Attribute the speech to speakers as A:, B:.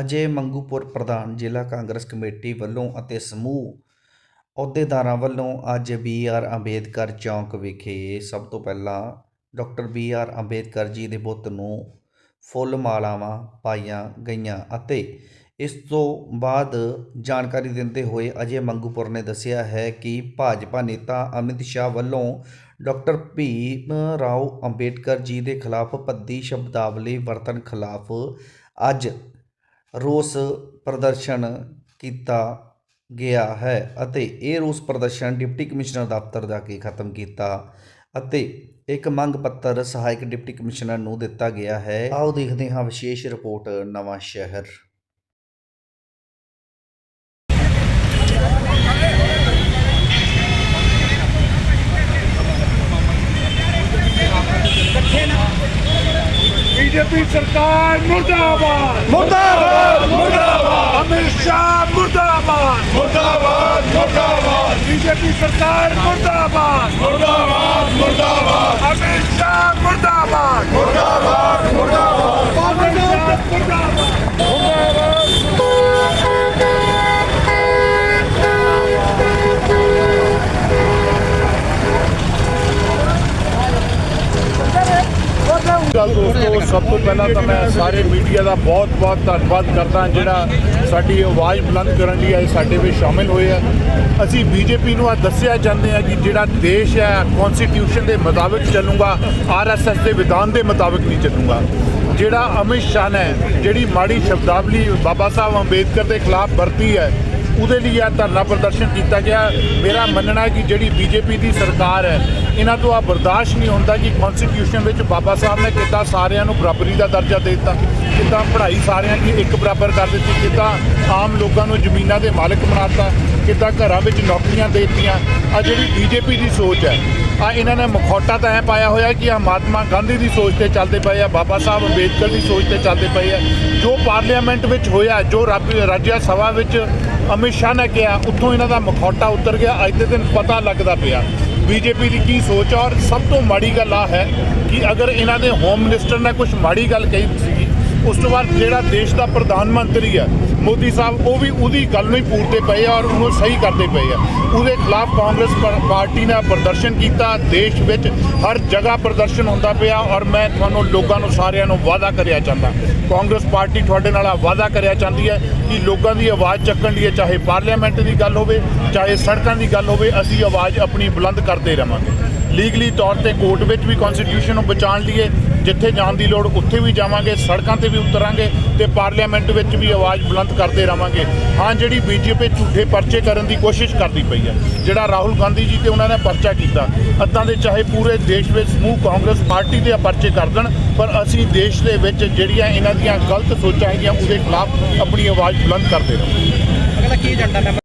A: ਅਜੇ ਮੰਗੂਪੁਰ ਪ੍ਰਧਾਨ ਜ਼ਿਲ੍ਹਾ ਕਾਂਗਰਸ ਕਮੇਟੀ ਵੱਲੋਂ ਅਤੇ ਸਮੂਹ ਅਹੁਦੇਦਾਰਾਂ ਵੱਲੋਂ ਅੱਜ ਬੀ ਆਰ ਅੰਬੇਦਕਰ ਚੌਂਕ ਵਿਖੇ ਸਭ ਤੋਂ ਪਹਿਲਾਂ doctor B R Ambedkar ji ਦੇ ਬੁੱਤ ਨੂੰ ਫੁੱਲ ਮਾਲਾਵਾਂ ਪਾਈਆਂ ਗਈਆਂ ਅਤੇ ਇਸ ਤੋਂ ਬਾਅਦ ਜਾਣਕਾਰੀ ਦਿੰਦੇ ਹੋਏ ਅਜੇ ਮੰਗੂਪੁਰ ਨੇ ਦੱਸਿਆ ਹੈ ਕਿ ਭਾਜਪਾ ਨੇਤਾ ਅਮਿਤ ਸ਼ਾਹ ਵੱਲੋਂ ਡਾਕਟਰ ਭੀਮ ਰਾਓ ਅੰਬੇਡਕਰ ਜੀ ਦੇ ਖਿਲਾਫ ਭੱਦੀ ਸ਼ਬਦਾਵਲੀ ਵਰਤਣ ਖਿਲਾਫ ਅੱਜ ਰੋਸ ਪ੍ਰਦਰਸ਼ਨ ਕੀਤਾ ਗਿਆ ਹੈ ਅਤੇ ਇਹ ਰੋਸ ਪ੍ਰਦਰਸ਼ਨ ਡਿਪਟੀ ਕਮਿਸ਼ਨਰ ਦਫ਼ਤਰ ਜਾ ਕੇ ਖਤਮ ਕੀਤਾ ਅਤੇ ਇੱਕ ਮੰਗ ਪੱਤਰ ਸਹਾਇਕ ਡਿਪਟੀ ਕਮਿਸ਼ਨਰ ਨੂੰ ਦਿੱਤਾ ਗਿਆ ਹੈ। ਆਓ ਦੇਖਦੇ ਹਾਂ ਵਿਸ਼ੇਸ਼ ਰਿਪੋਰਟ ਨਵਾਂ ਸ਼ਹਿਰ
B: बीजेपी सरकार मुर्दाबाद
C: मुर्दाबाद मुर्दाबाद
B: अमित शाह मुर्दाबाद
C: मुर्दाबाद मुर्दाबाद
B: बीजेपी सरकार मुर्दाबाद
C: मुर्दाबाद
D: ਸਭ ਤੋਂ ਪਹਿਲਾਂ ਤਾਂ ਮੈਂ ਸਾਰੇ ਮੀਡੀਆ ਦਾ ਬਹੁਤ-ਬਹੁਤ ਧੰਨਵਾਦ ਕਰਦਾ ਜਿਹੜਾ ਸਾਡੀ ਆਵਾਜ਼ ਬੁਲੰਦ ਕਰਨ ਲਈ ਅੱਜ ਸਾਡੇ ਵਿੱਚ ਸ਼ਾਮਿਲ ਹੋਏ ਆ। ਅਸੀਂ ਬੀਜੇਪੀ ਨੂੰ ਆ ਦੱਸਿਆ ਚਾਹੁੰਦੇ ਆ ਕਿ ਜਿਹੜਾ ਦੇਸ਼ ਹੈ ਕਨਸਟੀਟਿਊਸ਼ਨ ਦੇ ਮੁਤਾਬਿਕ ਚੱਲੂਗਾ ਆਰਐਸਐਸ ਦੇ ਵਿਧਾਨ ਦੇ ਮੁਤਾਬਿਕ ਨਹੀਂ ਚੱਲੂਗਾ। ਜਿਹੜਾ ਅਮਿਤ ਸ਼ਾਹ ਨੇ, ਜਿਹੜੀ ਮਾੜੀ ਸ਼ਬਦਾਵਲੀ ਬਾਬਾ ਸਾਹਿਬ ਅੰਬੇਦਕਰ ਦੇ ਖਿਲਾਫ ਵਰਤੀ ਹੈ ਉਹਦੇ ਲਈ ਇਹ ਧਰਨਾ ਪ੍ਰਦਰਸ਼ਨ ਕੀਤਾ ਗਿਆ। ਮੇਰਾ ਮੰਨਣਾ ਹੈ ਕਿ ਜਿਹੜੀ ਬੀਜੇਪੀ ਦੀ ਸਰਕਾਰ ਹੈ, ਇਹਨਾਂ ਤੋਂ ਆ ਬਰਦਾਸ਼ਤ ਨਹੀਂ ਹੁੰਦਾ ਕਿ ਕਨਸਟੀਟਿਊਸ਼ਨ ਵਿੱਚ ਬਾਬਾ ਸਾਹਿਬ ਨੇ ਕਿੱਦਾਂ ਸਾਰਿਆਂ ਨੂੰ ਬਰਾਬਰੀ ਦਾ ਦਰਜਾ ਦੇ ਦਿੱਤਾ, ਕਿੱਦਾਂ ਪੜ੍ਹਾਈ ਸਾਰਿਆਂ ਦੀ ਇੱਕ ਬਰਾਬਰ ਕਰ ਦਿੱਤੀ, ਕਿੱਦਾਂ ਆਮ ਲੋਕਾਂ ਨੂੰ ਜ਼ਮੀਨਾਂ ਦੇ ਮਾਲਕ ਬਣਾਤਾ, ਕਿੱਦਾਂ ਘਰਾਂ ਵਿੱਚ ਨੌਕਰੀਆਂ ਦੇ ਦਿੱਤੀਆਂ। ਆ ਜਿਹੜੀ ਬੀਜੇਪੀ ਦੀ ਸੋਚ ਹੈ ਆ ਇਹਨਾਂ ਨੇ ਮਖੌਟਾ ਤਾਂ ਐ ਪਾਇਆ ਹੋਇਆ ਕਿ ਆ ਮਹਾਤਮਾ ਗਾਂਧੀ ਦੀ ਸੋਚ ਤੇ ਚੱਲਦੇ ਪਏ ਆ, ਬਾਬਾ ਸਾਹਿਬ ਅੰਬੇਦਕਰ ਦੀ ਸੋਚ ਤੇ ਚੱਲਦੇ ਪਏ ਆ। ਜੋ ਪਾਰਲੀਮੈਂਟ ਵਿੱਚ ਹੋਇਆ, ਜੋ ਰੱਬ- ਰਾਜਿਆ ਸਭਾ ਵਿੱਚ ਅਮਿਤ ਸ਼ਾਹ ਨੇ ਕਿਹਾ, ਉੱਥੋਂ ਇਹਨਾਂ ਦਾ ਮਖੌਟਾ ਉਤਰ ਗਿਆ। ਅੱਜ ਦੇ ਦਿਨ ਪਤਾ ਲੱਗਦਾ ਪਿਆ ਬੀਜੇਪੀ ਦੀ ਕੀ ਸੋਚ ਆ, ਔਰ ਸਭ ਤੋਂ ਮਾੜੀ ਗੱਲ ਆ ਹੈ ਕਿ ਅਗਰ ਇਹਨਾਂ ਦੇ ਹੋਮ ਮਿਨਿਸਟਰ ਨੇ ਕੁਝ ਮਾੜੀ ਗੱਲ ਕਹੀ ਸੀ ਉਸ ਤੋਂ ਬਾਅਦ ਜਿਹੜਾ ਦੇਸ਼ ਦਾ ਪ੍ਰਧਾਨ ਮੰਤਰੀ ਹੈ ਮੋਦੀ ਸਾਹਿਬ, ਉਹ ਵੀ ਉਹਦੀ ਗੱਲ ਨੂੰ ਹੀ ਪੂਰਦੇ ਪਏ ਆ ਔਰ ਉਹਨੂੰ ਸਹੀ ਕਰਦੇ ਪਏ ਆ। ਉਹਦੇ ਖਿਲਾਫ ਕਾਂਗਰਸ ਪਰ- ਪਾਰਟੀ ਨੇ ਪ੍ਰਦਰਸ਼ਨ ਕੀਤਾ, ਦੇਸ਼ ਵਿੱਚ ਹਰ ਜਗ੍ਹਾ ਪ੍ਰਦਰਸ਼ਨ ਹੁੰਦਾ ਪਿਆ ਔਰ ਮੈਂ ਤੁਹਾਨੂੰ ਲੋਕਾਂ ਨੂੰ ਸਾਰਿਆਂ ਨੂੰ ਵਾਅਦਾ ਕਰਿਆ ਚਾਹੁੰਦਾ। ਕਾਂਗਰਸ ਪਾਰਟੀ ਤੁਹਾਡੇ ਨਾਲ ਵਾਅਦਾ ਕਰਿਆ ਚਾਹੁੰਦੀ ਹੈ ਕਿ ਲੋਕਾਂ ਦੀ ਆਵਾਜ਼ ਚੱਕਣ ਲਈ ਚਾਹੇ ਪਾਰਲੀਮੈਂਟ ਦੀ ਗੱਲ ਹੋਵੇ, ਚਾਹੇ ਸੜਕਾਂ ਦੀ ਗੱਲ ਹੋਵੇ, ਅਸੀਂ ਆਵਾਜ਼ ਆਪਣੀ ਬੁਲੰਦ ਕਰਦੇ ਰਵਾਂਗੇ ਲੀਗਲੀ ਤੌਰ ਤੇ ਕੋਰਟ ਵਿੱਚ ਵੀ ਕਨਸਟੀਟਿਊਸ਼ਨ ਨੂੰ ਬਚਾਉਣ ਲਈਏ ਜਿੱਥੇ ਜਾਣ ਦੀ ਲੋੜ ਉੱਥੇ ਵੀ ਜਾਵਾਂਗੇ, ਸੜਕਾਂ ਤੇ ਵੀ ਉਤਰਾਂਗੇ ਤੇ ਪਾਰਲੀਮੈਂਟ ਵਿੱਚ ਵੀ ਆਵਾਜ਼ ਬੁਲੰਦ ਕਰਦੇ ਰਵਾਂਗੇ। ਹਾਂ, ਜਿਹੜੀ ਬੀਜੇਪੀ ਝੂਠੇ ਪਰਚੇ ਕਰਨ ਦੀ ਕੋਸ਼ਿਸ਼ ਕਰਦੀ ਪਈ ਹੈ, ਜਿਹੜਾ ਰਾਹੁਲ ਗਾਂਧੀ ਜੀ ਤੇ ਉਹਨਾਂ ਨੇ ਪਰਚਾ ਕੀਤਾ ਅੱਦਾਂ ਦੇ ਚਾਹੇ ਪੂਰੇ ਦੇਸ਼ ਵਿੱਚ ਸਮੂਹ ਕਾਂਗਰਸ ਪਾਰਟੀ ਦੇ ਪਰਚੇ ਕਰ ਦੇਣ, ਪਰ ਅਸੀਂ ਦੇਸ਼ ਦੇ ਵਿੱਚ ਜਿਹੜੀਆਂ ਇਹਨਾਂ ਦੀਆਂ ਗਲਤ ਸੋਚਾਂ ਹੈਗੀਆਂ, ਉਹਦੇ ਖਿਲਾਫ ਆਪਣੀ ਆਵਾਜ਼ ਬੁਲੰਦ ਕਰਦੇ ਰਹਾਂਗੇ।